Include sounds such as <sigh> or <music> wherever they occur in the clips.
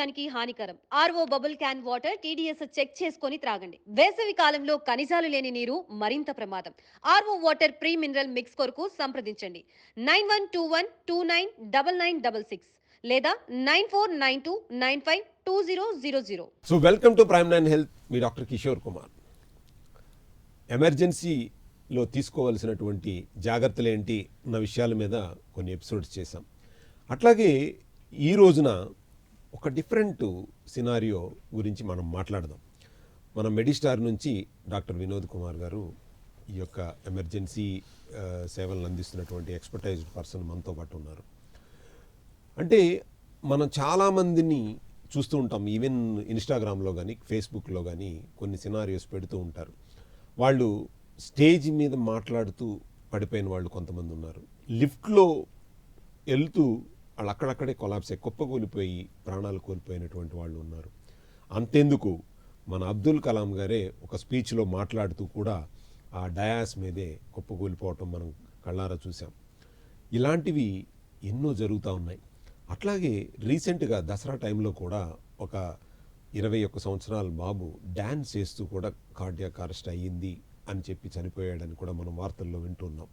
ఆరోగ్యానికి హానికరం. RO bubble can water TDS check చేసుకొని త్రాగండి. వేసవి కాలంలో ఖనిజాలు లేని నీరు మరింత ప్రమాదం. RO water pre mineral mix కొరకు సంప్రదించండి. Nine one two one two nine double nine double six లేదా nine four nine two nine five two zero zero zero. So welcome to Prime Nine Health me doctor Kishore Kumar. ఎమర్జెన్సీలో తీసుకోవాల్సినటువంటి జాగ్రత్తలు ఏంటి అన్న విషయాల మీద కొన్ని ఎపిసోడ్స్ చేశాం. అట్లాగే ఈ రోజున ఒక డిఫరెంట్ సినారియో గురించి మనం మాట్లాడదాం. మన మెడిస్టార్ నుంచి డాక్టర్ వినోద్ కుమార్ గారు ఈ యొక్క ఎమర్జెన్సీ సేవలను అందిస్తున్నటువంటి ఎక్స్పర్టైజ్డ్ పర్సన్ మనతో పాటు ఉన్నారు. అంటే మనం చాలామందిని చూస్తూ ఉంటాం. ఈవెన్ ఇన్స్టాగ్రామ్లో కానీ ఫేస్బుక్లో కానీ కొన్ని సినారియోస్ పెడుతూ ఉంటారు. వాళ్ళు స్టేజ్ మీద మాట్లాడుతూ పడిపోయిన వాళ్ళు కొంతమంది ఉన్నారు. లిఫ్ట్లో వెళ్తూ వాళ్ళు అక్కడక్కడే కొలాబ్స్ అయ్యి కుప్పకూలిపోయి ప్రాణాలు కోల్పోయినటువంటి వాళ్ళు ఉన్నారు. అంతెందుకు మన అబ్దుల్ కలాం గారే ఒక స్పీచ్లో మాట్లాడుతూ కూడా ఆ డయాస్ మీదే కుప్పకూలిపోవటం మనం కళ్ళారా చూసాం ఇలాంటివి ఎన్నో జరుగుతూ ఉన్నాయి. అట్లాగే రీసెంట్గా దసరా టైంలో కూడా ఒక ఇరవై ఒక్క సంవత్సరాల బాబు డ్యాన్స్ చేస్తూ కూడా కార్డియాక్ అరెస్ట్ అయ్యింది అని చెప్పి చనిపోయాడని కూడా మనం వార్తల్లో వింటున్నాం.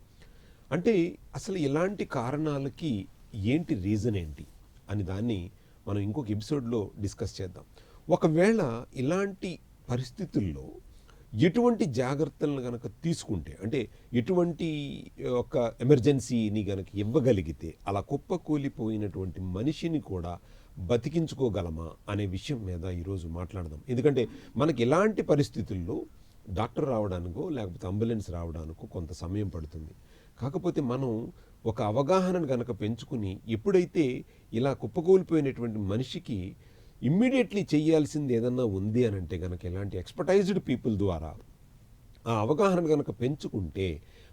అంటే అసలు ఇలాంటి కారణాలకి ఏంటి రీజన్ ఏంటి అని దాన్ని మనం ఇంకొక ఎపిసోడ్లో డిస్కస్ చేద్దాం. ఒకవేళ ఇలాంటి పరిస్థితుల్లో ఎటువంటి జాగ్రత్తలను కనుక తీసుకుంటే అంటే ఎటువంటి ఒక ఎమర్జెన్సీని గనక ఇవ్వగలిగితే అలా కుప్పకూలిపోయినటువంటి మనిషిని కూడా బతికించుకోగలమా అనే విషయం మీద ఈరోజు మాట్లాడదాం. ఎందుకంటే మనకి ఇలాంటి పరిస్థితుల్లో డాక్టర్ రావడానికో లేకపోతే అంబులెన్స్ రావడానికో కొంత సమయం పడుతుంది. కాకపోతే మనం ఒక అవగాహనను గనక పెంచుకుని ఎప్పుడైతే ఇలా కుప్పకూలిపోయినటువంటి మనిషికి ఇమ్మీడియట్లీ చేయాల్సింది ఏదన్నా ఉంది అని అంటే కనుక ఇలాంటి ఎక్స్పర్టైజ్డ్ పీపుల్ ద్వారా ఆ అవగాహన కనుక పెంచుకుంటే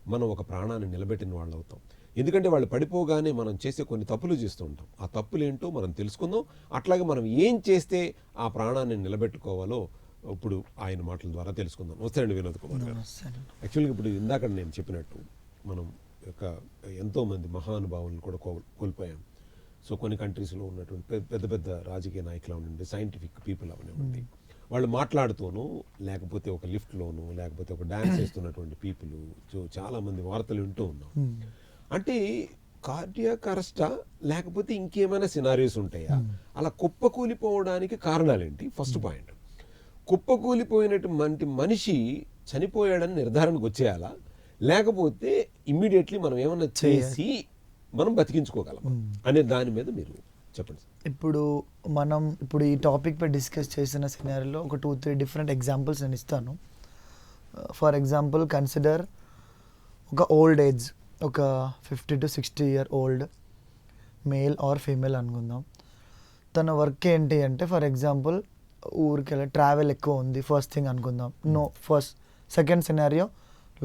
మనం ఒక ప్రాణాన్ని నిలబెట్టిన వాళ్ళు అవుతాం ఎందుకంటే వాళ్ళు పడిపోగానే మనం చేసే కొన్ని తప్పులు చేస్తూ ఉంటాం. ఆ తప్పులేంటో మనం తెలుసుకుందాం. అట్లాగే మనం ఏం చేస్తే ఆ ప్రాణాన్ని నిలబెట్టుకోవాలో ఇప్పుడు ఆయన మాటల ద్వారా తెలుసుకుందాం. వస్తాయండి వినోద్ కుమార్ గారు. యాక్చువల్గా ఇప్పుడు ఇందాక నేను చెప్పినట్టు మనం యొక్క ఎంతోమంది మహానుభావులను కూడా కో- కోల్పోయాం. సో కొన్ని కంట్రీస్లో ఉన్నటువంటి పెద్ద పెద్ద రాజకీయ నాయకులు అవనండి సైంటిఫిక్ పీపుల్ అవనివ్వండి. వాళ్ళు మాట్లాడుతూనో లేకపోతే ఒక లిఫ్ట్లోనూ లేకపోతే ఒక డ్యాన్స్ చేస్తున్నటువంటి పీపుల్ సో చాలామంది వార్తలు వింటూ ఉన్నాం. అంటే కార్డియాక్ అరెస్టా లేకపోతే ఇంకేమైనా సినారియోస్ ఉంటాయా? అలా కుప్పకూలిపోవడానికి కారణాలేంటి? First point. కుప్పకూలిపోయినటువంటి మనిషి చనిపోయాడని నిర్ధారణకు వచ్చేయాలా? లేకపోతే ఇమ్మీడియట్లీ మనం ఏమన్నా చేసి మనం బతికించుకోగలం అనే దాని మీద మీరు చెప్పండి. ఇప్పుడు మనం ఇప్పుడు ఈ టాపిక్ పై డిస్కస్ చేసిన సినారీలో ఒక టూ త్రీ డిఫరెంట్ ఎగ్జాంపుల్స్ నేను ఇస్తాను. ఫర్ ఎగ్జాంపుల్ కన్సిడర్ ఒక ఓల్డ్ ఏజ్ ఒక fifty to sixty year old male or female అనుకుందాం. తన వర్క్ ఏంటి అంటే ఫర్ ఎగ్జాంపుల్ ఊరికెళ్ళి ట్రావెల్ ఎక్కువ ఉంది ఫస్ట్ థింగ్ అనుకుందాం. No first second scenario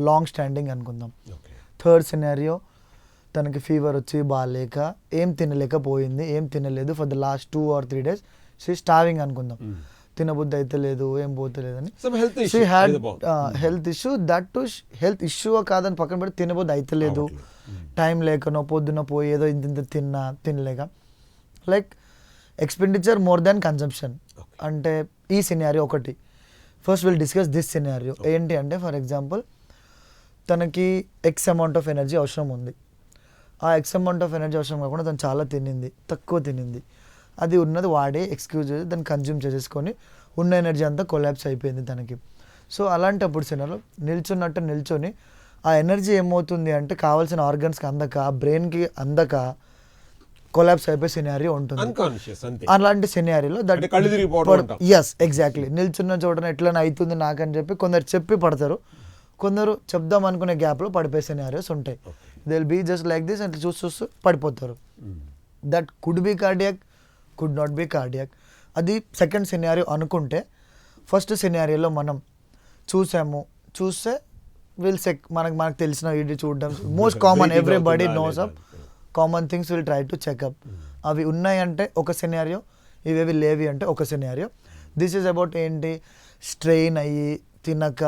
long standing అనుకుందాం. థర్డ్ సినారియో తనకి ఫీవర్ వచ్చి బాగాలేక ఏం తినలేకపోయింది ఏం తినలేదు for the last two or three days she starving అనుకుందాం. తినబుద్ధి అయితే లేదు ఏం పోతలేదని. She had. Health issue that to health issue కాదని పక్కన పెట్టి తినబుద్ధి అయితే లేదు. టైం లేకనో పొద్దున పోయి ఏదో ఇంత ఇంత తిన్నా తినలేక. Like expenditure more than consumption అంటే ఈ సినారియో ఒకటి. First will discuss this scenario ఏంటి అంటే ఫర్ ఎగ్జాంపుల్ తనకి ఎక్స్ అమౌంట్ ఆఫ్ ఎనర్జీ అవసరం ఉంది. ఆ ఎక్స్ అమౌంట్ ఆఫ్ ఎనర్జీ అవసరం కాకుండా తను చాలా తినింది తక్కువ తినింది. అది ఉన్నది వాడే ఎక్స్క్యూజ్ చేసి దాన్ని కన్జ్యూమ్ చేసేసుకొని ఉన్న ఎనర్జీ అంతా కొలాప్స్ అయిపోయింది తనకి. సో అలాంటప్పుడు సినాలో నిల్చున్నట్టు నిల్చొని ఆ ఎనర్జీ ఏమవుతుంది అంటే కావాల్సిన ఆర్గన్స్కి అందక బ్రెయిన్కి అందక కొలాప్స్ అయిపోయే సినారియో ఉంటుంది. అలాంటి సినారీలో అంటాం. ఎస్ ఎగ్జాక్ట్లీ నిల్చున్న చోటన ఎట్లనే అవుతుంది నాకని చెప్పి కొందరు చెప్పి పడతారు. కొందరు చెప్దాం అనుకునే గ్యాప్లో పడిపోయే సినారియోస్ ఉంటాయి. They will be just like this అంటే చూసి చూస్తూ పడిపోతారు. That could be cardiac could not be cardiac అది సెకండ్ సినారియో అనుకుంటే ఫస్ట్ సినారియోలో మనం చూసాము చూస్తే విల్ సెక్ మనకు మనకు తెలిసిన ఇది చూడడం. Most common everybody knows? Up common things will try to check up అవి ఉన్నాయంటే ఒక సినారియో ఇవేవి లేవి అంటే ఒక సినారియో దిస్ ఈజ్ అబౌట్ ఏంటి? స్ట్రెయిన్ అయ్యి తినక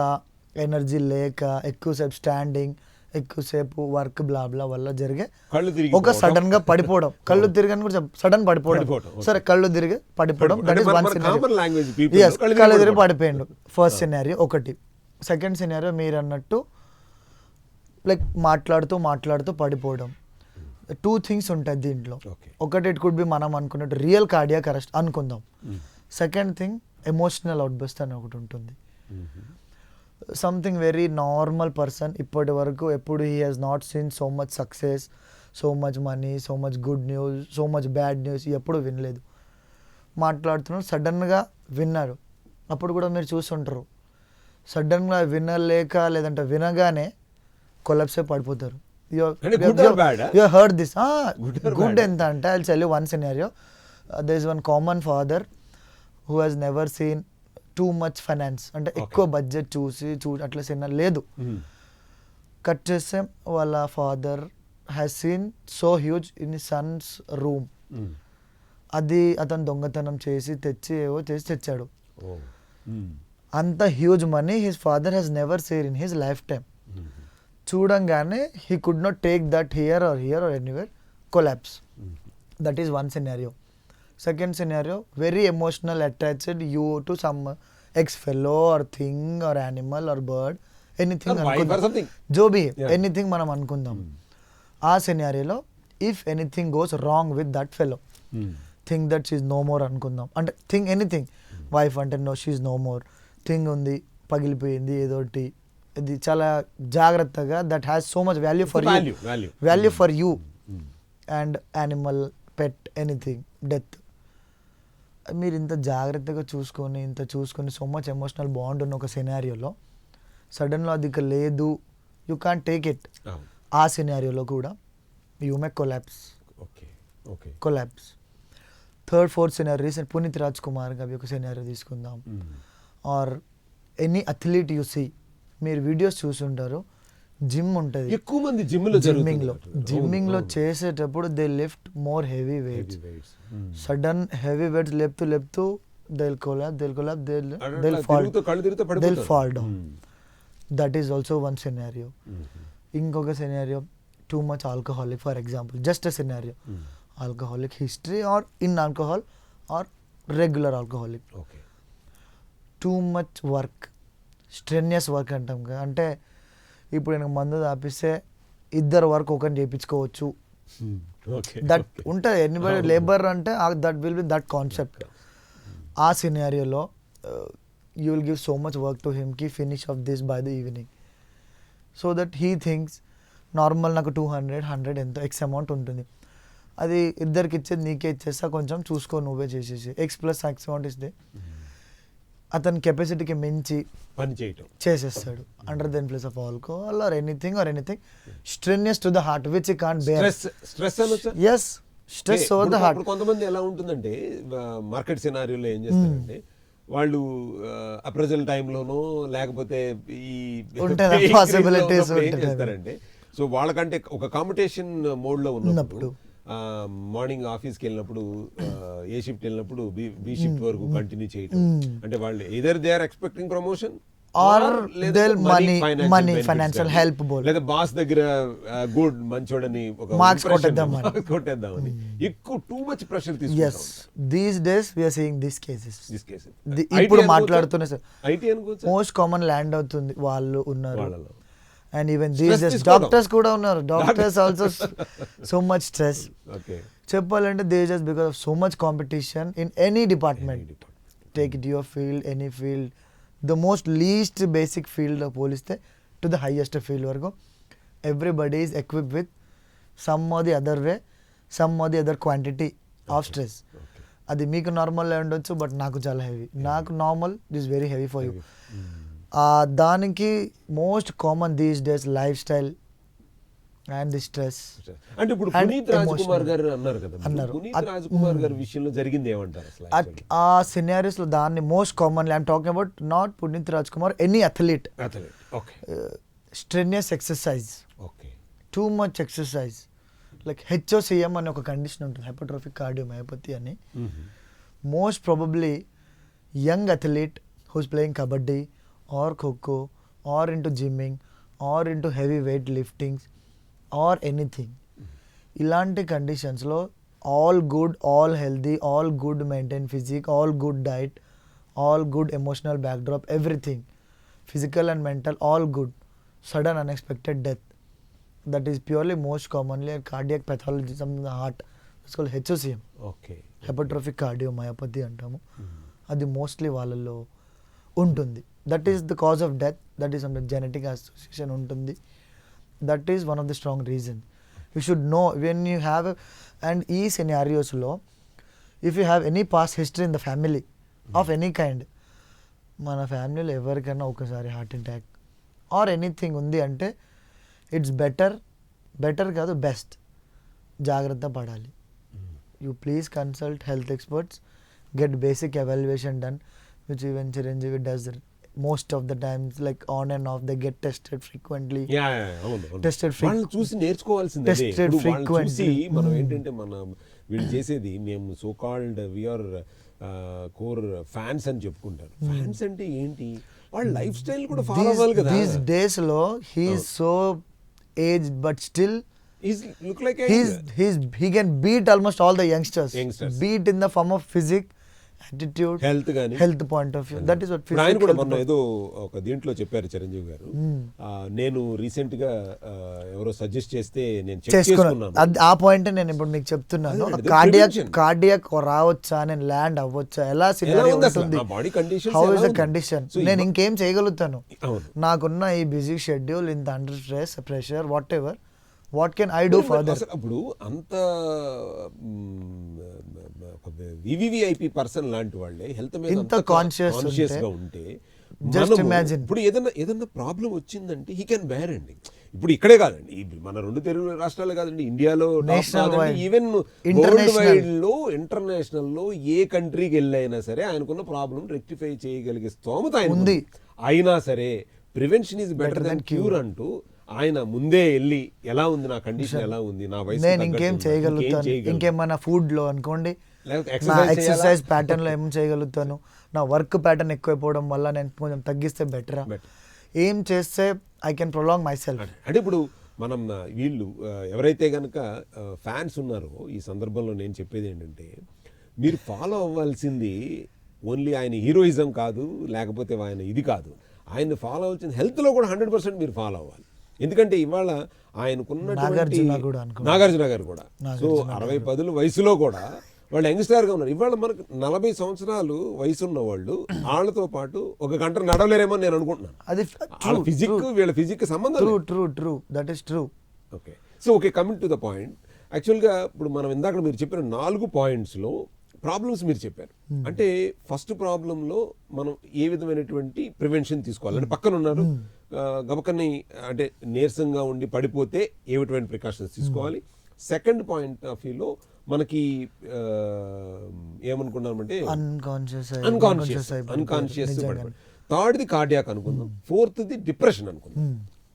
ఎనర్జీ లేక ఎక్కువసేపు స్టాండింగ్ ఎక్కువసేపు వర్క్ బ్లా బ్లా వల్ల జరిగే కళ్ళు తిరిగి ఒక సడన్గా పడిపోవడం. కళ్ళు తిరగని కూడా సడన్ పడిపోవడం. సరే కళ్ళు తిరిగి పడిపోవడం. కళ్ళు తిరిగి తిరిగి పడిపోయిండు. ఫస్ట్ సినారియో ఒకటి. సెకండ్ సినారియో మీరు అన్నట్టు లైక్ మాట్లాడుతూ మాట్లాడుతూ పడిపోవడం. టూ థింగ్స్ ఉంటాయి దీంట్లో. ఒకటి ఇట్ కుడ్ బి మనం అనుకున్నట్టు రియల్ కార్డియాక్ అరెస్ట్ అనుకుందాం. సెకండ్ థింగ్ ఎమోషనల్ అవుట్బస్ట్ అని ఒకటి ఉంటుంది. సంథింగ్ వెరీ నార్మల్ పర్సన్ ఇప్పటి వరకు ఎప్పుడు he has not seen so much success so much money so much good news so much bad news ఎప్పుడు వినలేదు. మాట్లాడుతున్నారు సడన్గా విన్నారు అప్పుడు కూడా మీరు చూస్తుంటారు సడన్గా వినలేక లేదంటే వినగానే కొలప్సే పడిపోతారు? You heard this good? ఎంత అంటే I tell one scenario there is one common father who has never seen too much finance అంటే ఎక్కువ బడ్జెట్ చూసి చూ అట్లా సినిమా లేదు. కట్ చేస్తే వాళ్ళ father has seen so huge in sons room అది అతను దొంగతనం చేసి తెచ్చి ఏవో చేసి తెచ్చాడు. అంత huge money his father has never seen in his life time చూడంగానే he could not take that here or here or anywhere collapse that is one scenario second scenario very emotional attached you to some ex fellow or thing or animal or bird anything something. జో బి. Anything మనం అనుకుందాం. ఆ సినారియోలో if anything goes wrong with that fellow thing that she's no more అనుకుందాం. అంటే thing anything wife అంటే no she's no more thing ఉంది పగిలిపోయింది ఏదోటి ఇది చాలా జాగ్రత్తగా that has so much value for you. Value for you and animal pet anything death మీరు ఇంత జాగ్రత్తగా చూసుకొని ఇంత చూసుకొని సో మచ్ ఎమోషనల్ బాండ్ ఉన్న ఒక సినారియోలో సడన్లో అది ఇక లేదు. యూ కాన్ టేక్ ఇట్ ఆ సినారియోలో కూడా you may collapse okay. Okay. Collapse third fourth scenario recent Puneeth Raj Kumar గారి ఒక సినారీ తీసుకుందాం. Or any athlete you see మీరు వీడియోస్ చూసుంటారు. జిమ్ ఉంటుంది. ఎక్కువ మంది జిమ్లో జిమ్మింగ్లో జిమ్మింగ్లో చేసేటప్పుడు they lift more heavy weights sudden heavy weights లేపుతూ లేపుతూ they'll collapse they'll collapse they'll they'll fall they'll. Fall down that is also one scenario ఇంకొక scenario too much alcoholic for example just a scenario alcoholic history or in alcohol or regular alcoholic okay too much work strenuous work అంటాం కదా. అంటే ఇప్పుడు నేను మందు తాపిస్తే ఇద్దరు work ఒకరిని చేయించుకోవచ్చు. దట్ ఉంటుంది. ఎనీబడి లేబర్ అంటే that will be that concept ఆ సినారియోలో you will give so much work to హిమ్కి finish of this by the evening so that he things normal నాకు టూ హండ్రెడ్ హండ్రెడ్ ఎంతో ఎక్స్ అమౌంట్ ఉంటుంది. అది ఇద్దరికి ఇచ్చేది నీకే ఇచ్చేస్తా కొంచెం చూసుకో నువ్వే చేసేసి. ఎక్స్ ప్లస్ ఎక్స్ అమౌంట్ ఇస్తే అతని కెపాసిటీకి మించి పని చేయటం. చేసేస్తాడు. Under the influence of alcohol or anything or anything strenuous to the heart which can bear stress as stress over the heart కొంతమంది ఎలా ఉంటుందంటే మార్కెట్ సినారియోలో ఏం చేస్తారంటే వాళ్ళు అప్రజల్ టైంలోనో లేకపోతే ఈ ఉంటాయి. <laughs> చేస్తారంటే సో వాళ్ళకంటే ఒక కాంపిటీషన్ మోడ్లో ఉన్నప్పుడు. మార్నింగ్ ఆఫీస్కి వెళ్ళినప్పుడు ఏ షిఫ్ట్ వెళ్ళినప్పుడు బి షిఫ్ట్ వరకు కంటిన్యూ చేయటం. అంటే వాళ్ళు either they are expecting promotion they'll money- money, financial help బోల్. లేదా బాస్ దగ్గర గుడ్ మంచోడని ఒక impression కొట్టేద్దామని. marks <laughs> కొట్టేద్దామని ఎక్కువ టూ మచ్ ప్రెషర్ తీసుకుంటాం. These days we are seeing these cases this case the- ఇప్పుడు మాట్లాడుతున్న సార్ ఐటీ అనుకోవచ్చు? మోస్ట్ కామన్ ల్యాండ్ అవుతుంది. వాళ్ళు ఉన్నారు. వాళ్ళలో. అండ్ ఈవెన్ తీసుకోవడం. డాక్టర్స్ కూడా ఉన్నారు. Doctors also so much stress చెప్పాలంటే they just because of so much competition in any department take it your field any field the most least basic field పోలిస్తే to the highest field వరకు everybody is equip with some or the other way some or the other quantity of stress అది మీకు normal ఉండొచ్చు but నాకు చాలా heavy నాకు normal is very heavy for you దానికి most common these days lifestyle and the stress అంటే ఇప్పుడు Puneeth Raj Kumar emotional. గారు అన్నారు కదా. అన్నారు. పునీత్ అట్- రాజ్ కుమార్ గారి విషయంలో జరిగింది ఏమంటారు? ఆ సినారీస్లో దాన్ని most commonly I'm talking about not Puneeth Raj Kumar any athlete Athlete. Okay strenuous exercise okay too much exercise like HOCM అనే ఒక కండిషన్ ఉంటుంది హైపోట్రోఫిక్ కార్డియోమయోపతి అని most probably young athlete who's playing kabaddi or kho kho or into gymming or into heavy weight liftings or anything. ఇలాంటి కండిషన్స్లో all good all healthy all good maintain physique all good diet all good emotional backdrop everything physical and mental all good sudden unexpected death. That is purely most commonly cardiac pathology some heart. HOCM. Okay. Hypertrophic cardiomyopathy అంటాము. అది mostly వాళ్ళల్లో ఉంటుంది. That is the cause of death that is genetic association ఉంటుంది. That is one of the strong reason you should know when you have and ఈ సినారియోస్లో if you have any past history in the family of any kind మన ఫ్యామిలీలో ఎవరికైనా ఒకసారి heart attack or anything ఉంది అంటే it's better better కాదు best జాగ్రత్త పడాలి. You please consult health experts get basic evaluation done which even chiranjeevi does. Most of the times like on and off the get tested frequently tested frequently చూసి నేర్చుకోవాల్సిన tested frequency మనం ఏంటంటే మనం వీళ్ళు చేసేది మేము so called we're core fans అని చెప్పుకుంటారు. ఫ్యాన్స్ అంటే ఏంటి? వాళ్ళ లైఫ్ స్టైల్ కూడా ఫాలో అవ్వాలి కదా. దీస్ డేస్లో he so age but still he look like he he can beat almost all the youngsters beat in the form of physics attitude health health point of view. that is what ఇప్పుడు ఆయన కూడా మొన్న ఏదో ఒక దీంట్లో చెప్పారు చిరంజీవి గారు. ఆ, నేను రీసెంట్గా ఎవరో సజెస్ట్ చేస్తే నేను చేసుకున్నాను. ఆ పాయింట్ నేను ఇప్పుడు మీకు చెప్తున్నాను. కార్డియాక్. కార్డియాక్ రావచ్చా నేను ల్యాండ్ అవ్వచ్చా? ఎలా అసలు? ఉంటుంది? How is the? కండిషన్ నేను ఇంకేం చేయగలుగుతాను? నాకున్న ఈ బిజీ షెడ్యూల్ ఇంత under stress pressure whatever what can I do further అప్పుడు అంత వివివిఐపి పర్సన్ లాంటి వాళ్ళే హెల్త్ మీద ఇంత కాన్షియస్గా ఉంటే మనము imagine. ఇప్పుడు ఏదైనా ఏదైనా ప్రాబ్లం వచ్చిందంటే హీ కెన్ బేర్ అండి ఇప్పుడు ఇక్కడే కాదండి మన రెండు తెలుగు రాష్ట్రాలే కాదండి ఇండియాలో. Even world. వైడ్లో ఇంటర్నేషనల్లో ఏ కంట్రీకి వెళ్ళైనా సరే ఆయనకున్న ప్రాబ్లం రెక్టిఫై చేయగలిగే స్తోమత ఆయన ఉంది. అయినా సరే prevention is better than cure అంటూ ఆయన ముందే వెళ్ళి ఎలా ఉంది నా కండిషన్ ఎలా ఉంది? నా వయసు నేను ఇంకేం చేయగలుగుతాను? ఇంకేమైనా ఫుడ్లో అనుకోండి ఎక్సర్సైజ్ చేయాలా? ప్యాటర్న్లో ఏం చేయగలుగుతాను? నా వర్క్ ప్యాటర్న్ ఎక్కువైపోవడం వల్ల నేను కొంచెం తగ్గిస్తే బెటరా. ఏం చేస్తే I can prolong my self అంటే ఇప్పుడు మనం వీళ్ళు ఎవరైతే గనక ఫ్యాన్స్ ఉన్నారో ఈ సందర్భంలో నేను చెప్పేది ఏంటంటే మీరు ఫాలో అవ్వాల్సింది ఓన్లీ ఆయన హీరోయిజం కాదు లేకపోతే ఆయన ఇది కాదు. ఆయన ఫాలో అవ్వాల్సింది హెల్త్లో కూడా హండ్రెడ్ పర్సెంట్ మీరు ఫాలో అవ్వాలి. ఎందుకంటే ఇవాళ ఆయనకున్నటువంటి నాగార్జున కూడా అనుకో. నాగార్జున గారు కూడా. సో అరవై పదుల వయసులో కూడా వాళ్ళు యంగ్స్టర్గా ఉన్నారు. ఇవాళ మనకు నలభై సంవత్సరాలు వయసు ఉన్న వాళ్ళు వాళ్ళతో పాటు ఒక గంట నడవలేరేమో నేను అనుకుంటున్నాను. అది ఫిజిక్ వీళ్ళ ఫిజిక్ సంబంధం true. True true. That is true okay. So okay coming to the point యాక్చువల్గా ఇప్పుడు మనం ఇందాక మీరు చెప్పిన నాలుగు పాయింట్స్లో ప్రాబ్లమ్స్ మీరు చెప్పారు. అంటే ఫస్ట్ ప్రాబ్లంలో మనం ఏ విధమైనటువంటి ప్రివెన్షన్ తీసుకోవాలి? అంటే పక్కన ఉన్నారు ఆ, గబకన్ని అంటే నీరసంగా ఉండి పడిపోతే ఏ విధమైన ప్రికాషన్స్ తీసుకోవాలి. సెకండ్ పాయింట్ ఆఫ్ వ్యూలో మనకి ఏమనుకున్నామంటే అన్కాన్షియస్ అన్కాన్షియస్ అన్కాన్షియస్ థర్డ్ది కార్డియాక్ అనుకుందాం. ఫోర్త్ది డిప్రెషన్ అనుకుందాం.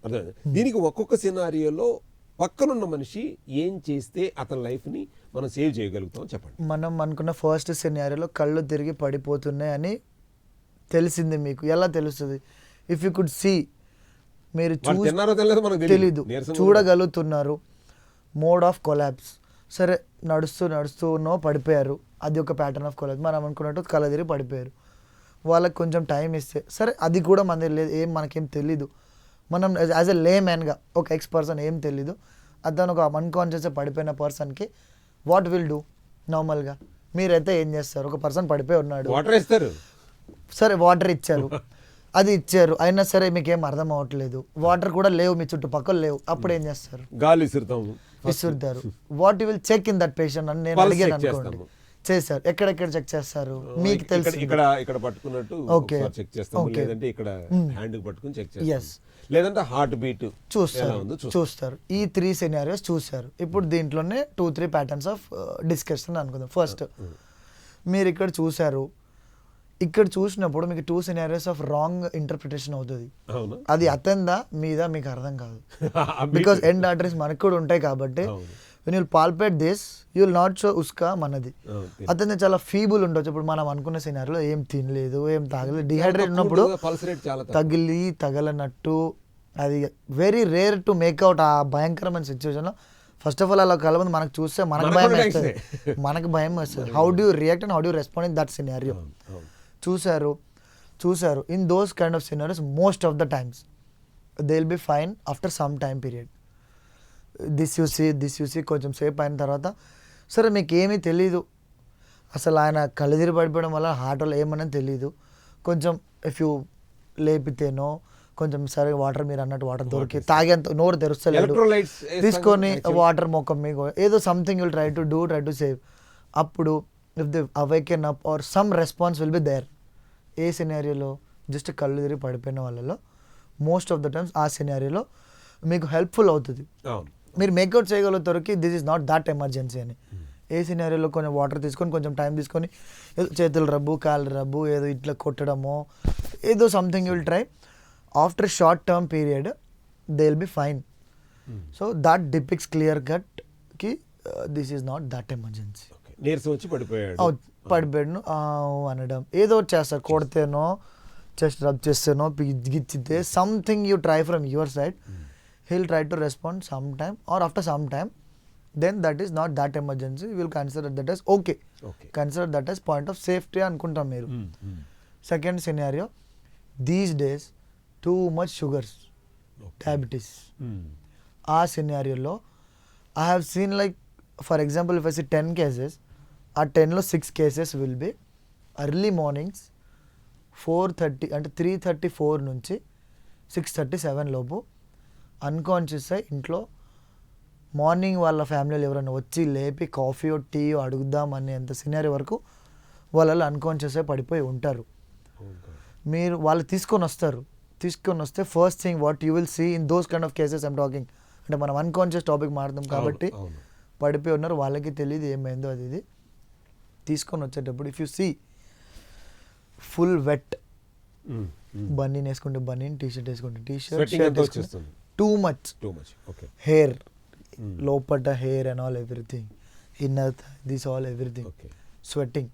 అర్థమైందా? దీనికి ఒక్కొక్క సినారియోలో పక్కనున్న మనిషి ఏం చేస్తే అతని లైఫ్ని మనం సేవ్ చేయగలుగుతాం చెప్పండి. మనం అనుకున్న ఫస్ట్ సినారియోలో కళ్ళు తిరిగి పడిపోతున్నాయి అని తెలిసింది మీకు. ఎలా తెలుస్తుంది? ఇఫ్ యూ కుడ్ సీ మీరు తెలీదు. చూడగలుగుతున్నారు. మోడ్ ఆఫ్ కొలాబ్స్ సరే నడుస్తూ నడుస్తూనో పడిపోయారు. అది ఒక ప్యాటర్న్ ఆఫ్ కొలాబ్స్ మనం అనుకున్నట్టు కలదిరి పడిపోయారు. వాళ్ళకి కొంచెం టైం ఇస్తే. సరే అది కూడా మన లేదు. ఏం మనకేం తెలీదు. మనం యాజ్ ఎ లే మ్యాన్గా ఒక ఎక్స్ పర్సన్ ఏం తెలీదు. అతను ఒక అన్కాన్షియస్ పడిపోయిన పర్సన్కి వాట్ విల్ డూ నార్మల్గా మీరైతే ఏం చేస్తారు? ఒక పర్సన్ పడిపోయి ఉన్నాడు. వాటర్ వేస్తారు సరే వాటర్ ఇచ్చారు. <laughs> అది ఇచ్చారు. అయినా సరే మీకు ఏం అర్థం అవ్వట్లేదు. వాటర్ కూడా లేవు మీ చుట్టుపక్కల లేవు. అప్పుడు ఏం చేస్తారు? గాలి విసురుతారు. What you will check in that patient అని నేను అడిగాను అనుకోండి. చేశారు. ఎక్కడెక్కడ చెక్ చేస్తారు? మీకు తెలుసు ఇక్కడ ఇక్కడ పట్టుకున్నట్టు Okay. చెక్ చేస్తాము. లేదంటే ఇక్కడ హ్యాండ్ పట్టుకుని చెక్. చేస్తాము. లేదంటే హార్ట్ బీట్ చూస్తారు. చూస్తారు. ఈ త్రీ సినారియోస్ చూస్తారు ఇప్పుడు దీంట్లోనే two three patterns of discussion అనుకుందాం. ఫస్ట్ మీరు ఇక్కడ చూశారు. ఇక్కడ చూసినప్పుడు మీకు two scenarios of wrong interpretation అవుతుంది అది అతందా మీద మీకు అర్థం కాదు బికాస్. ఎండ్ ఆర్టరీస్ మనకు కూడా ఉంటాయి కాబట్టి. When you'll palpate this you will not show ఉస్కా మనది. అతన్ని చాలా ఫీబుల్ ఉండొచ్చు ఇప్పుడు మనం అనుకున్న సినారిలో ఏం తినలేదు ఏం తాగలేదు డిహైడ్రేట్ ఉన్నప్పుడు. తగిలి తగలనట్టు అది వెరీ రేర్ టు మేక్అవుట్ ఆ భయంకరమైన సిచ్యువేషన్లో ఫస్ట్ ఆఫ్ ఆల్ అలా కలబంది మనకు చూస్తే మనకు భయం వేస్తుంది మనకు భయం వేస్తుంది how do react and how do respond in that scenario. చూశారు చూశారు. In those kind of scenarios most of the times they will be fine after some time period this you see this you see కొంచెం సేపు అయిన తర్వాత సరే మీకు ఏమీ తెలీదు. అసలు ఆయన కళ్ళెదిరి పడిపోవడం వల్ల హార్ట్ వల్ల ఏమని తెలీదు. కొంచెం ఇఫ్ యూ లేపితేనో కొంచెం సరే వాటర్ మీరు అన్నట్టు వాటర్ దొరికి తాగేంత నోరు వేస్తాం తీసుకొని. వాటర్ మొక్కం మీకు ఏదో something will try to do try to save అప్పుడు if the awaken up or some response will be there ఏ సినారియోలో జస్ట్ కళ్ళు తిరిగి పడిపోయిన వాళ్ళలో మోస్ట్ ఆఫ్ ద టైమ్స్ ఆ సినారియోలో మీకు హెల్ప్ఫుల్ అవుతుంది. మీరు make out చేయగలుగుతారుకి this is not that emergency అని. ఏ సినారియోలో కొంచెం వాటర్ తీసుకొని కొంచెం టైం తీసుకొని ఏదో చేతులు రబ్బు కాళ్ళు రబ్బు ఏదో ఇట్లా కొట్టడమో ఏదో something will try after short term period they will be fine so that depicts clear కట్కి this is not that emergency okay నీరసం వచ్చి పడిపోయాడు. పడిపోయాడు. అనడం. ఏదో ఒకటి చేస్తారు కొడితేనో చెస్ట్ రబ్ చేస్తేనో గిచ్చితే something you try from your side heal try to respond some time or after some time then that is not that emergency will consider that as okay consider that as point of safety అనుకుంటాం మీరు. Second scenario these days too much sugars. Diabetes. ఆ సినారియోలో I have seen like for example if I see ten cases ఆ టెన్లో six cases will be early mornings four thirty అంటే three thirty four నుంచి six thirty seven లోపు unconscious అయి ఇంట్లో morning వాళ్ళ ఫ్యామిలీలో ఎవరైనా వచ్చి లేపి కాఫీ టీ అడుగుదాం అనేంత సినారీ వరకు వాళ్ళు అన్కాన్షియస్ అయి పడిపోయి ఉంటారు. ఓకే. మీరు వాళ్ళు తీసుకొని వస్తారు. తీసుకొని వస్తే first thing what you will see in those kind of cases I'm talking అంటే మనం అన్కాన్షియస్ టాపిక్ మాట్లాడదాం కాబట్టి. పడిపోయి ఉన్నారు. వాళ్ళకి తెలియదు ఏమైందో అది ఇది. తీసుకొని వచ్చేటప్పుడు if you see full wet. బన్నీని వేసుకుంటే బన్నీని టీ షర్ట్ వేసుకుంటే టీ Sweating అంతా shirt. Too much too much okay hair. లోపట hair and all everything inner this all everything sweating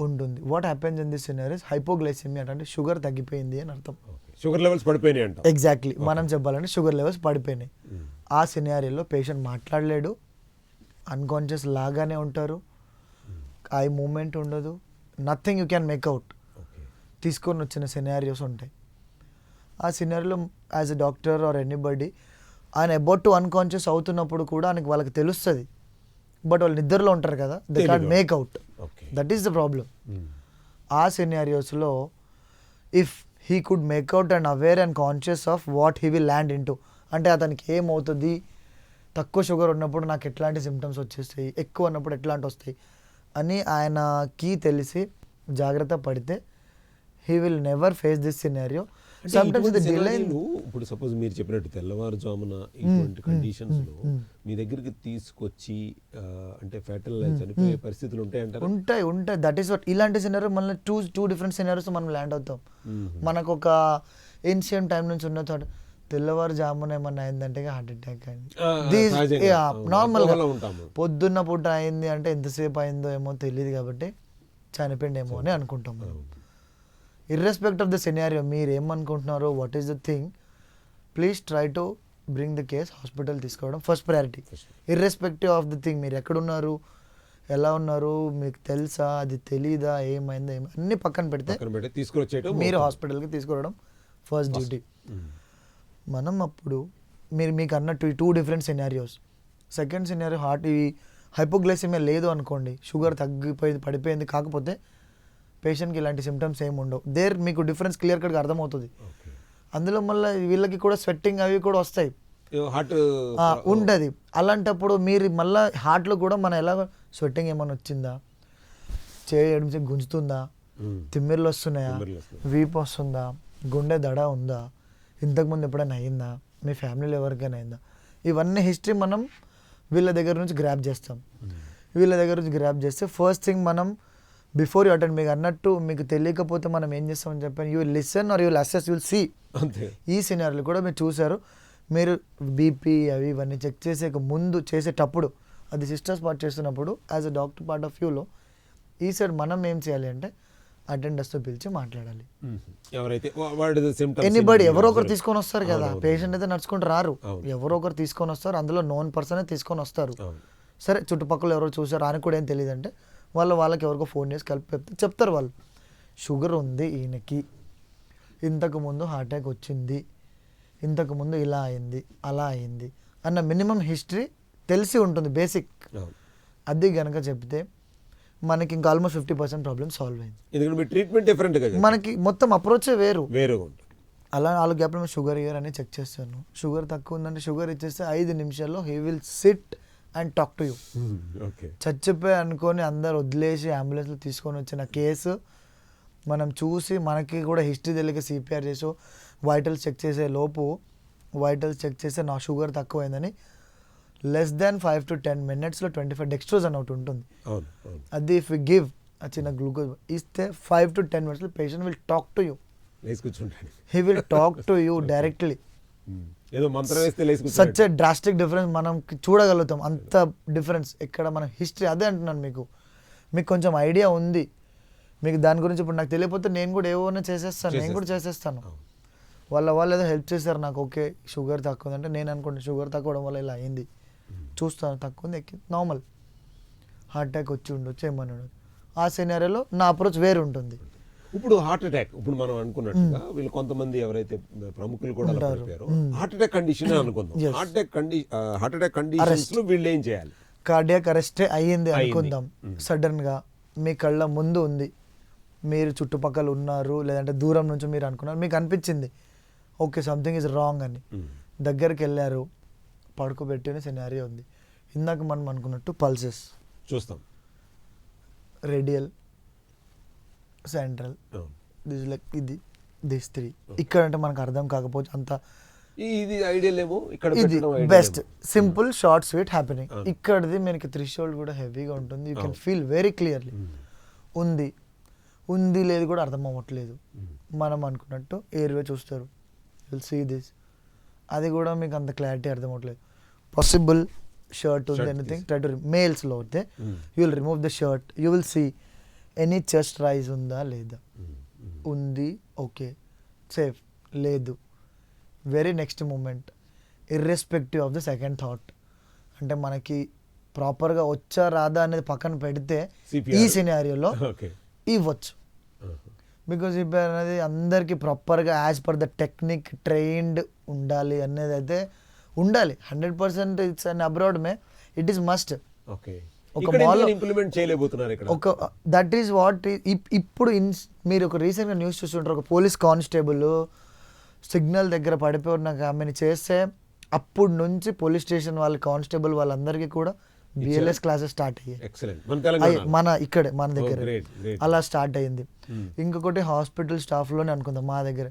ఉంటుంది. What happens in this scenarios hypoglycaemia అంటే sugar తగ్గిపోయింది అని అర్థం. షుగర్ లెవెల్స్ పడిపోయినాయి అంట. ఎగ్జాక్ట్లీ మనం చెప్పాలంటే షుగర్ లెవెల్స్ పడిపోయినాయి. ఉమ్. ఆ సినారియోలో పేషెంట్ మాట్లాడలేడు. అన్కాన్షియస్ లాగానే ఉంటారు. ఐ మూమెంట్ ఉండదు. Nothing you can make out తీసుకొని వచ్చిన సినారియోస్ ఉంటాయి. ఆ సినారియోలో as a doctor or anybody ఆయన అబౌట్ టు అన్కాన్షియస్ అవుతున్నప్పుడు కూడా ఆయనకి వాళ్ళకి తెలుస్తుంది. బట్ వాళ్ళు నిద్రలో ఉంటారు కదా they can. Make out that is the problem. ఆ సినారియోస్లో if he could make out and aware and conscious of what he will land in అంటే అతనికి ఏమవుతుంది? తక్కువ షుగర్ ఉన్నప్పుడు నాకు ఎట్లాంటి సిమ్టమ్స్ వచ్చేస్తాయి? ఎక్కువ ఉన్నప్పుడు ఎట్లాంటి వస్తాయి? అని ఆయనకి తెలిసి జాగ్రత్త పడితే he will never face this scenario ఇప్పుడు సపోజ్ మీరు చెప్పినట్టు తెల్లవారుజామున ఇటువంటి కండిషన్స్లో మీ దగ్గరికి తీసుకొచ్చి అంటే ఫెటల్ చనిపోయే పరిస్థితులు ఉంటాయంటారా? ఉంటాయి ఉంటాయి. దట్ ఈస్ వాట్ ఇలాంటి సినారో మళ్ళీ టూ టూ డిఫరెంట్ సినారోస్ మనం ల్యాండ్ అవుతాం. మనకు ఒక ఏన్షియం టైం నుంచి ఉన్న చోట తెల్లవారుజామున ఏమన్నా అయిందంటే హార్ట్ అటాక్. అవును, నార్మల్గా. పొద్దున్న పూట అయింది అంటే ఎంతసేపు అయిందో ఏమో తెలియదు కాబట్టి చనిపోయిండేమో అని అనుకుంటాం మనం ఇర్రెస్పెక్ట్ ఆఫ్ ద సినారియో మీరు ఏమనుకుంటున్నారో what is the thing please try to bring the case hospital తీసుకోవడం first priority irrespective of the thing మీరు ఎక్కడున్నారు ఎలా ఉన్నారు? మీకు తెలుసా? అది తెలీదా? ఏమైందో? ఏమి అన్ని పక్కన పెడితే మీరు. హాస్పిటల్కి తీసుకురావడం ఫస్ట్ డ్యూటీ. మనం అప్పుడు మీరు మీకు అన్నట్టు two different scenarios second scenario heart ఈ హైపోగ్లైసిమియా లేదు అనుకోండి షుగర్ తగ్గిపోయింది పడిపోయింది కాకపోతే పేషెంట్కి ఇలాంటి సిమ్టమ్స్ ఏమి ఉండవు. దేర్ మీకు డిఫరెన్స్ క్లియర్ కట్గా అర్థమవుతుంది. అందులో మళ్ళీ వీళ్ళకి కూడా స్వెట్టింగ్ అవి కూడా వస్తాయి. హార్ట్ ఉంటది అలాంటప్పుడు మీరు మళ్ళీ హార్ట్లో కూడా మన ఎలా స్వెట్టింగ్ ఏమైనా వచ్చిందా? చేయడం గుంజుతుందా? తిమ్మిర్లు వస్తున్నాయి. వీపు వస్తుందా? గుండె దడ ఉందా? ఇంతకుముందు ఎప్పుడైనా అయిందా? మీ ఫ్యామిలీలో ఎవరికైనా అయిందా? ఇవన్నీ హిస్టరీ మనం వీళ్ళ దగ్గర నుంచి గ్రాప్ చేస్తాం. వీళ్ళ దగ్గర నుంచి గ్రాప్ చేస్తే ఫస్ట్ థింగ్ మనం బిఫోర్ యూ అటెండ్ మీకు అన్నట్టు మీకు తెలియకపోతే మనం ఏం చేస్తామని చెప్పాను you listen or you assess you'll see ఈ సినారీలు కూడా మీరు చూసారు మీరు బీపీ అవి ఇవన్నీ చెక్ చేసే ముందు చేసేటప్పుడు అది సిస్టర్ స్పాట్ చేస్తున్నప్పుడు as a doctor part of వ్యూలో ఈ సైడ్ మనం ఏం చేయాలి అంటే అటెండర్స్తో పిలిచి మాట్లాడాలి. ఎవరైతే ఎనీబడి? ఎవరో ఒకరు. తీసుకొని వస్తారు కదా పేషెంట్ అయితే నడుచుకుంటూ రారు. ఎవరో ఒకరు తీసుకొని వస్తారు అందులో నోన్ పర్సనే తీసుకొని వస్తారు. సరే చుట్టుపక్కల ఎవరో చూసారు అని కూడా ఏం తెలియదు అంటే వాళ్ళు వాళ్ళకి ఎవరికో ఫోన్ చేసి కలిపి చెప్తే చెప్తారు వాళ్ళు షుగర్ ఉంది ఈయనకి ఇంతకు ముందు హార్ట్ అటాక్ వచ్చింది ఇంతకు ముందు ఇలా అయింది అలా అయింది అన్న మినిమం హిస్టరీ తెలిసి ఉంటుంది బేసిక్. అది గనక చెప్తే మనకి ఇంకా almost fifty percent problem solve అయింది. ఎందుకంటే మీ ట్రీట్మెంట్ డిఫరెంట్ మనకి మొత్తం అప్రోచే వేరు. వేరుగా ఉంటుంది. అలా నాలుగు గ్యాప్లో మేము షుగర్ ఇయర్ అని చెక్ చేస్తాను. షుగర్ తక్కువ ఉందంటే షుగర్ ఇచ్చేస్తే ఐదు నిమిషాల్లో he will sit and talk to you చచ్చిపోయి అనుకొని అందరు వదిలేసి అంబులెన్స్లో తీసుకొని వచ్చిన కేసు మనం చూసి మనకి కూడా హిస్టరీ తెలియక సిపిఆర్ చేసి వైటల్స్ చెక్ చేసే లోపు వైటల్స్ చెక్ చేస్తే నా షుగర్ తక్కువైందని less than five to ten మినిట్స్లో ట్వంటీ ఫైవ్ డెక్స్ట్రోజ్ అని ఒకటి ఉంటుంది అది ఇఫ్ యూ గివ్ ఆ చిన్న గ్లూకోజ్ ఇస్తే ఫైవ్ టు టెన్ మినిట్స్లో patient will talk to you కూర్చుంటాడు. He will talk to you directly hmm. ఏదో మంత్రం వేస్తే లేచి సచ్ డ్రాస్టిక్ డిఫరెన్స్ మనం చూడగలుగుతాం. అంత డిఫరెన్స్ ఇక్కడ మన హిస్టరీ అదే అంటున్నాను మీకు. మీకు కొంచెం ఐడియా ఉంది. మీకు దాని గురించి ఇప్పుడు నాకు తెలియకపోతే నేను కూడా ఏవో చేసేస్తాను. నేను కూడా చేసేస్తాను. వాళ్ళ వాళ్ళు ఏదో హెల్ప్ చేశారు నాకు. ఓకే షుగర్ తక్కువ ఉందంటే నేను అనుకుంటే షుగర్ తక్కువడం వల్ల ఇలా అయింది. చూస్తాను తక్కువ ఉంది. ఎక్కి నార్మల్ హార్ట్ అటాక్ వచ్చి ఉండొచ్చు ఏమని ఉండొచ్చు. ఆ సినారియోలో నా అప్రోచ్ వేరు ఉంటుంది. ఇప్పుడు హార్ట్ అటాక్ ఇప్పుడు మనం అనుకున్నట్టుగా వీళ్ళు కొంతమంది ఎవరైతే ప్రముఖులు కూడా ఉంటారు. పడిపోయారో. హార్ట్ అటాక్ కండిషన్ అనుకుందాం. హార్ట్ అటాక్ కండి హార్ట్ అటాక్ కండిషన్స్లో వీళ్ళు ఏం చేయాలి? కార్డియాక్ అరెస్టే అయ్యింది. అనుకుందాం. మ్మ్. సడన్గా మీ కళ్ళ ముందు ఉంది. మీరు చుట్టుపక్కల ఉన్నారు లేదంటే దూరం నుంచి మీరు అనుకున్నారు. మీకు అనిపించింది ఓకే సంథింగ్ ఇస్ రాంగ్ అని. దగ్గరికి వెళ్ళారు. పడుకోబెట్టిన సినారీ ఉంది. ఇందాక మనం అనుకున్నట్టు పల్సెస్ చూస్తాం. Radial central. దిస్ లైక్ ఇది దిస్ త్రీ ఇక్కడ అంటే మనకు అర్థం కాకపోవచ్చు అంత ఇది ఐడియల్ ఏమో ఇక్కడ ఇది best. Simple short sweet happening. ఇక్కడది మనకి త్రిషోల్డ్ కూడా హెవీగా ఉంటుంది. You can. Feel very clearly. ఉంది. ఉంది లేదు కూడా అర్థం అవ్వట్లేదు. మనం అనుకున్నట్టు ఎయిర్వే చూస్తారు. విల్ సీ దిస్ అది కూడా మీకు అంత క్లారిటీ అర్థం అవ్వట్లేదు. పాసిబుల్ షర్ట్ ఉంది ఎనీథింగ్. ట్రై టు మేల్స్లో అయితే మ్మ్. You will remove the shirt you will see any chest rise ఉందా లేదా మ్మ్. మ్మ్. ఉంది ఓకే సేఫ్ లేదు very next moment irrespective of the second thought అంటే మనకి ప్రాపర్గా వచ్చా రాదా అనేది పక్కన పెడితే. ఈ సినారియోలో ఇవ్వచ్చు. బికాజ్ సిపిఆర్ అనేది అందరికీ ప్రాపర్గా as per the technique trained ఉండాలి అనేది అయితే ఉండాలి. Hundred percent it's on abroad may. It is must okay. ఒక ఇక్కడ mall లో- ఇంప్లిమెంట్ చేయలేకపోతున్నారు ఇక్కడ? ఒక దట్ ఈస్ వాట్ ఇప్పుడు మీరు ఒక రీసెంట్గా న్యూస్ చూస్తుంటారు. ఒక పోలీస్ కానిస్టేబుల్ సిగ్నల్ దగ్గర పడిపోయి ఉన్న ఆమెని చేస్తే అప్పుడు నుంచి పోలీస్ స్టేషన్ వాళ్ళ కానిస్టేబుల్ వాళ్ళందరికీ కూడా బిఎల్ఎస్ క్లాసెస్ స్టార్ట్ అయ్యాయి. మన ఇక్కడే మన దగ్గర. అలా స్టార్ట్ అయింది Hmm. ఇంకొకటి హాస్పిటల్ స్టాఫ్లోనే అనుకుందాం మా దగ్గర.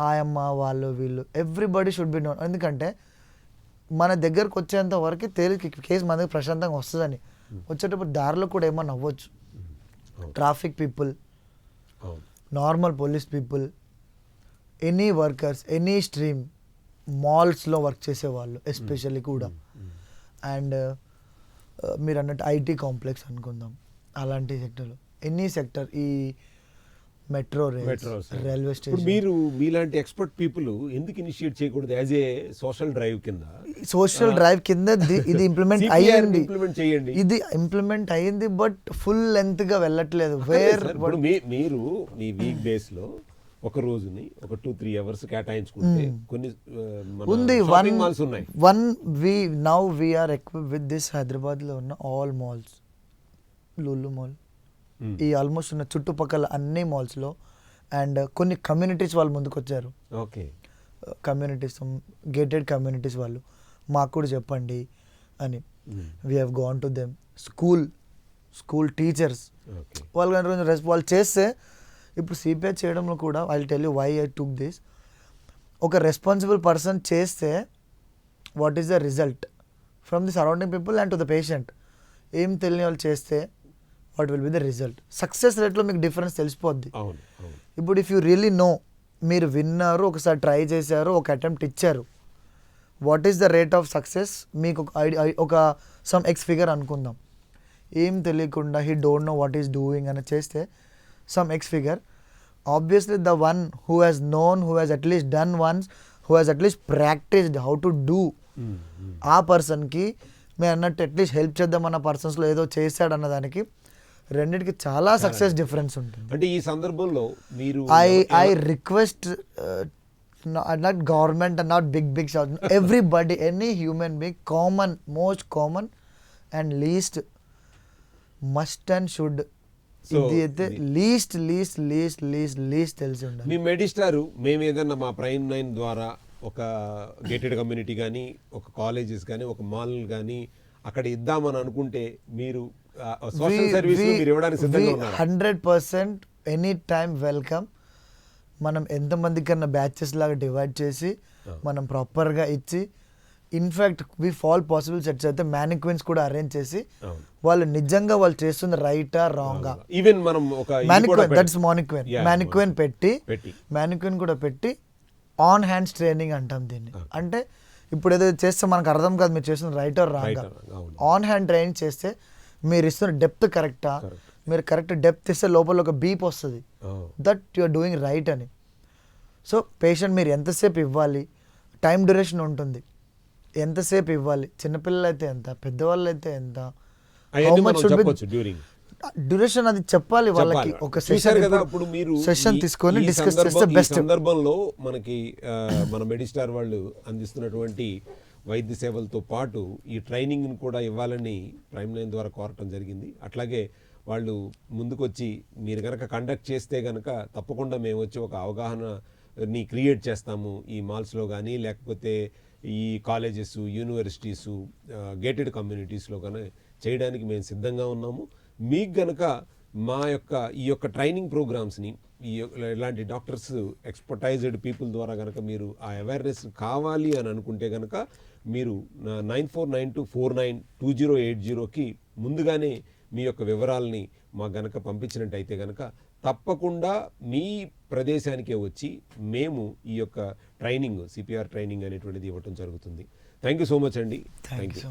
ఆయమ్మ వాళ్ళు వీళ్ళు ఎవ్రీబడి షుడ్ బి నోన్ ఎందుకంటే మన దగ్గరకు వచ్చేంత వరకు తేలిక కేసు మన దగ్గర ప్రశాంతంగా వస్తుందని వచ్చేటప్పుడు దారిలో కూడా ఏమన్నా అవ్వచ్చు. Traffic people. Normal police people any workers any stream మాల్స్లో work చేసే వాళ్ళు ఎస్పెషల్లీ కూడా. అండ్ మీరు అన్నట్టు ఐటీ కాంప్లెక్స్ అనుకుందాం అలాంటి సెక్టర్లో. ఎనీ సెక్టర్ ఈ మెట్రో మెట్రోస్ రైల్వే స్టేషన్. మీరు మీలాంటి ఎక్స్పర్ట్ పీపుల్ ఎందుకు ఇనిషియేట్ చేయకూడదు యాజ్ ఏ సోషల్ డ్రైవ్ కింద? సోషల్ డ్రైవ్ కింద ఇది <laughs> ఇంప్లిమెంట్ అయ్యింది. implement చేయండి. ఇది ఇంప్లిమెంట్ అయ్యింది బట్ ఫుల్ లెంత్గా వెళ్ళట్లేదు. వేర్. ఇప్పుడు మీరు మీ వీక్ డేస్లో ఒక రోజుని ఒక టూ త్రీ అవర్స్ కేటాయించుకుంటే కొన్ని ఆ, మన ఉంది వన్ malls ఉన్నాయి. One we now we are equip with this హైదరాబాద్లో ఉన్న all malls Lulu mall Hmm. ఈ ఆల్మోస్ట్ ఉన్న చుట్టుపక్కల అన్ని malls లో అండ్ కొన్ని కమ్యూనిటీస్ వాళ్ళు ముందుకు వచ్చారు ఓకే కమ్యూనిటీస్ గేటెడ్ కమ్యూనిటీస్ వాళ్ళు. మాకు కూడా చెప్పండి అని. Hmm. We have gone to them school school teachers వాళ్ళు కానీ కొంచెం రెస్ప్ వాళ్ళు చేస్తే ఇప్పుడు సిపిఐ చేయడంలో కూడా I tell you why I took this ఒక రెస్పాన్సిబుల్ పర్సన్ చేస్తే what is the result from the surrounding people and to the patient ఏం తెలియని వాళ్ళు చేస్తే what will be the result. Success రేట్లో మీకు డిఫరెన్స్ తెలిసిపోద్ది. ఇప్పుడు ఇఫ్ యూ రియలీ నో మీరు విన్నారు ఒకసారి ట్రై చేశారు ఒక అటెంప్ట్ ఇచ్చారు what is the rate of success? మీకు ఒక సమ్ ఎక్స్ ఫిగర్ అనుకుందాం. ఏం తెలియకుండా he don't know what is doing అని చేస్తే figure, obviously the one who has known, who has at least done once, who has at least practiced how to do, ఆ పర్సన్కి మేము అన్నట్టు అట్లీస్ట్ హెల్ప్ చేద్దామన్న పర్సన్స్లో ఏదో చేశాడు అన్న దానికి రెండింటికి చాలా సక్సెస్ డిఫరెన్స్ ఉంటుంది. అంటే ఈ సందర్భంలో మీరు I I request not government and not big big shot everybody any human being common most common and least must and should ఇది అయితే least least least least least తెలిసి ఉండాలి. మీ మెడిస్టారు మేము ఏదన్నా మా ప్రైమ్ నైన్ ద్వారా ఒక గేటెడ్ కమ్యూనిటీ కానీ ఒక కాలేజెస్ కానీ ఒక మాల్ కానీ అక్కడ ఇద్దామని అనుకుంటే మీరు సోషల్ సర్వీస్ మీరు ఇవ్వడానికి సిద్ధంగా ఉన్నారు? Hundred percent any time welcome మనం ఎంతమంది కన్నా బ్యాచెస్ లాగా డివైడ్ చేసి మనం ప్రాపర్గా ఇచ్చి in fact we fall possible sets అయితే మ్యానిక్విన్స్ కూడా అరేంజ్ చేసి. వాళ్ళు నిజంగా వాళ్ళు చేస్తుంది రైటా రాంగా? ఈవెన్ మనం ఒక మ్యానిక్వెన్ దట్స్ మానిక్వెన్ మ్యానిక్వెన్ పెట్టి పెట్టి. మ్యానిక్వెన్ కూడా పెట్టి ఆన్ హ్యాండ్స్ ట్రైనింగ్ అంటాం దీన్ని. అంటే ఇప్పుడు ఏదో చేస్తే మనకు అర్థం కాదు మీరు చేస్తున్న right or wrong. On hand training చేస్తే మీరు ఇస్తున్న డెప్త్ కరెక్టా మీరు కరెక్ట్ డెప్త్ ఇస్తే లోపల ఒక బీప్ వస్తుంది. That you are doing right అని. సో పేషెంట్ మీరు ఎంతసేపు ఇవ్వాలి? టైం డ్యూరేషన్ ఉంటుంది. ఎంతసేపు ఇవ్వాలి? చిన్నపిల్లలు అయితే ఎంత? పెద్దవాళ్ళు అయితే ఎంత డ్యూరేషన్ అది చెప్పాలి వాళ్ళకి. ఒక సెషన్ కదా అప్పుడు మీరు సెషన్ తీసుకొని డిస్కస్ చేస్తే బెస్ట్ సందర్భంలో మనకి మన మెడిస్టార్ వాళ్ళు అందిస్తున్నటువంటి వైద్య సేవలతో పాటు ఈ ట్రైనింగ్ కూడా ఇవ్వాలని ప్రైమ్ లైన్ ద్వారా కోరటం జరిగింది. అట్లాగే వాళ్ళు ముందుకొచ్చి మీరు కనుక కండక్ట్ చేస్తే కనుక తప్పకుండా మేము వచ్చి ఒక అవగాహనని క్రియేట్ చేస్తాము. ఈ మాల్స్లో కానీ లేకపోతే ఈ కాలేజెస్ యూనివర్సిటీసు గేటెడ్ కమ్యూనిటీస్లో కానీ చేయడానికి మేము సిద్ధంగా ఉన్నాము. మీకు గనక మా యొక్క ఈ యొక్క ట్రైనింగ్ ప్రోగ్రామ్స్ని ఈ ఇలాంటి డాక్టర్స్ ఎక్స్పర్టైజ్డ్ పీపుల్ ద్వారా కనుక మీరు ఆ అవేర్నెస్ కావాలి అని అనుకుంటే కనుక మీరు nine four nine two four nine two zero eight జీరోకి ముందుగానే మీ యొక్క వివరాలని మాకు గనక పంపించినట్టయితే కనుక తప్పకుండా మీ ప్రదేశానికే వచ్చి మేము ఈ యొక్క ట్రైనింగ్ సిపిఆర్ ట్రైనింగ్ అనేటువంటిది ఇవ్వటం జరుగుతుంది. థ్యాంక్ యూ సో మచ్ అండి. Thank you